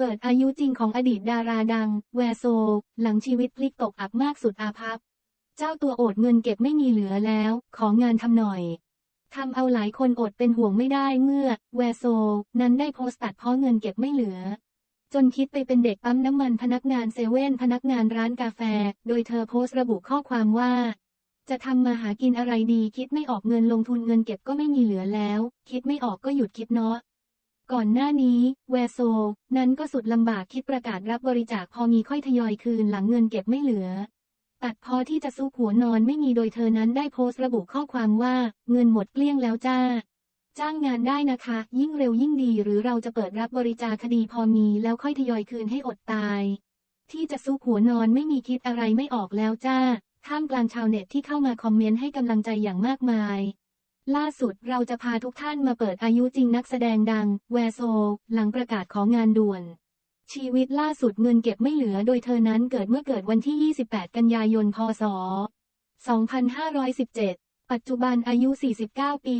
เปิดอายุจริงของอดีตดาราดัง แวโซ หลังชีวิตพลิกตกอับมากสุดอาภัพ เจ้าตัวอดเงินเก็บไม่มีเหลือแล้ว ของงานทำหน่อยทำเอาหลายคนอดเป็นห่วงไม่ได้เมื่อ แวโซ นั้นได้โพสต์ตัดเพ้อเงินเก็บไม่เหลือ จนคิดไปเป็นเด็กปั๊มน้ำมันพนักงานเซเว่นพนักงานร้านกาแฟ โดยเธอโพสต์ระบุข้อความว่า จะทำมาหากินอะไรดีคิดไม่ออกเงินลงทุนเงินเก็บก็ไม่มีเหลือแล้ว คิดไม่ออกก็หยุดคิดเนาะ ก่อนหน้านี้ แวโซ นั้นก็สุดลำบากคิดประกาศรับบริจาคพอมีค่อยทยอยคืนหลังเงินเก็บไม่เหลือ ตัดพอที่จะซุกหัวนอนไม่มีโดยเธอนั้นได้โพสต์ระบุข้อความว่าเงินหมดเกลี้ยงแล้วจ้า จ้างงานได้นะคะ ยิ่งเร็วยิ่งดี หรือเราจะเปิดรับบริจาคคดีพอมีแล้วค่อยทยอยคืนให้อดตาย ที่จะซุกหัวนอนไม่มีคิดอะไรไม่ออกแล้วจ้าท่ามกลางชาวเน็ตที่เข้ามาคอมเมนต์ให้กำลังใจอย่างมากมาย ล่าสุดเราจะพาทุกท่านมาเปิดอายุจริงนักแสดงดัง แวโซ หลังประกาศของงานด่วน ชีวิตล่าสุดเงินเก็บไม่เหลือโดยเธอนั้นเกิดเมื่อเกิดวันที่ 28 กันยายน พศ 2517 ปัจจุบันอายุ 49 ปี